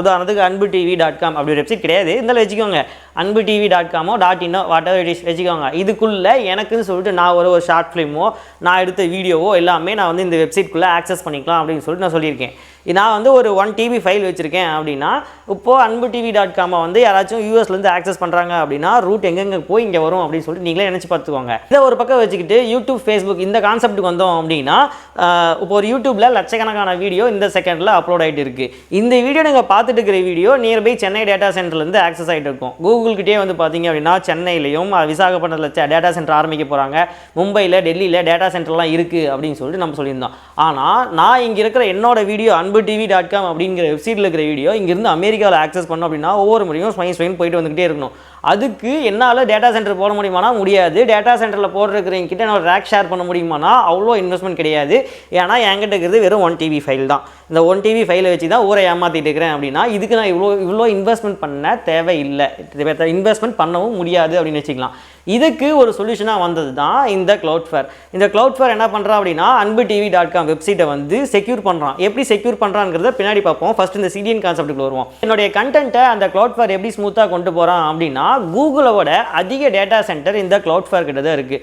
உதாரணத்துக்கு அன்பு TV dot com அப்படி ஒரு வெப்சைட் கிடையாது. இருந்தாலும் வச்சுக்கோங்க. அன்பு டிவி டாட் காமோ டாட் இன்னோ வாட் எவர் இட் வச்சுக்கோங்க. இதுக்குள்ளே எனக்குன்னு சொல்லிட்டு நான் ஒரு ஒரு ஷார்ட் ஃபிலிமோ நான் எடுத்த வீடியோவோ எல்லாமே நான் வந்து இந்த வெப்சைட்குள்ளே ஆக்சஸ் பண்ணிக்கலாம் அப்படின்னு சொல்லிட்டு நான் சொல்லியிருக்கேன். நான் வந்து ஒரு ஒன் டிபி ஃபைல் வச்சுருக்கேன் அப்படின்னா இப்போது அன்பு டிவி டாட் காமை வந்து யாராச்சும் யூஎஸ்லேருந்து ஆக்சஸ் பண்ணுறாங்க அப்படின்னா ரூட் எங்கெங்கே போய் இங்கே வரும் அப்படின்னு சொல்லிட்டு நீங்களே நினச்சி பார்த்துக்கோங்க. இதை ஒரு பக்கம் வச்சுக்கிட்டு யூடியூப் ஃபேஸ்புக் இந்த கான்செப்ட்டுக்கு வந்தோம் அப்படின்னா இப்போ ஒரு யூடியூப்பில் லட்சக்கணக்கான வீடியோ இந்த செகண்டில் அப்லோட் ஆகிட்டு இருக்குது இந்த வீடியோ நீங்கள் பார்த்துட்டு இருக்கிற வீடியோ நியர்பை சென்னை டேட்டா சென்டர்லேருந்து ஆக்சஸ் ஆகிட்டு இருக்கும். கூகுள்கிட்டே வந்து பார்த்தீங்க அப்படின்னா சென்னையிலையும் விசாகப்பட்டினத்தில் டேட்டா சென்டர் ஆரம்பிக்க போகிறாங்க மும்பையில் டெல்லியில் டேட்டா சென்டர்லாம் இருக்குது அப்படின்னு சொல்லிட்டு நம்ம சொல்லியிருந்தோம். ஆனால் நான் இங்கே இருக்கிற என்னோட வீடியோ அன்பு டிவி டாட் காம் அப்படிங்கிற வெப்சைட்டில் இருக்கிற வீடியோ இங்கேருந்து அமெரிக்காவில் ஆக்சஸ் பண்ணோம் அப்படின்னா ஒவ்வொரு முறையும் ஸ்வைன் ஸ்வைன் போயிட்டு வந்துக்கிட்டே இருக்கணும். அதுக்கு என்னால் டேட்டா சென்டர் போட முடியுமானா முடியாது. டேட்டா சென்டரில் போடுறதுக்கு கிட்ட நான் ரேக் ஷேர் பண்ண முடியுமானா அவ்வளோ இன்வெஸ்ட்மெண்ட் கிடையாது. ஏன்னா என்கிட்ட இருக்கிறது வெறும் ஒன் டிவி ஃபைல் தான். இந்த ஒன் டிவி ஃபைலை வச்சு தான் ஊரை ஏமாற்றிட்டு இருக்கிறேன் அப்படின்னா இதுக்கு நான் இவ்வளோ இவ்வளோ இன்வெஸ்ட்மெண்ட் பண்ண தேவையில்லை. இன்வெஸ்ட்மெண்ட் பண்ணவும் முடியாது அப்படின்னு வச்சுக்கலாம். இதுக்கு ஒரு சொல்யூஷனாக வந்தது தான் இந்த க்ளவுட்ஃபேர் இந்த க்ளவுட்ஃபேர் என்ன பண்ணுறான் அப்படின்னா அன்பு டிவி டாட் காம் வெப்சைட்டை வந்து செக்யூர் பண்ணுறான் எப்படி செக்யூர் பண்ணுறாங்கிறத பின்னாடி பார்ப்போம். ஃபர்ஸ்ட் இந்த சிடிஎன் கான்செப்ட்டுக்கு வருவோம். என்னுடைய கண்டென்ட்டை அந்த க்ளவுட்ஃபேர் எப்படி ஸ்மூத்தாக கொண்டு போகிறான் அப்படின்னா கூகுளோட அதிக டேட்டா சென்டர் இந்த க்ளவுட்ஃபேர் கிட்ட தான் இருக்குது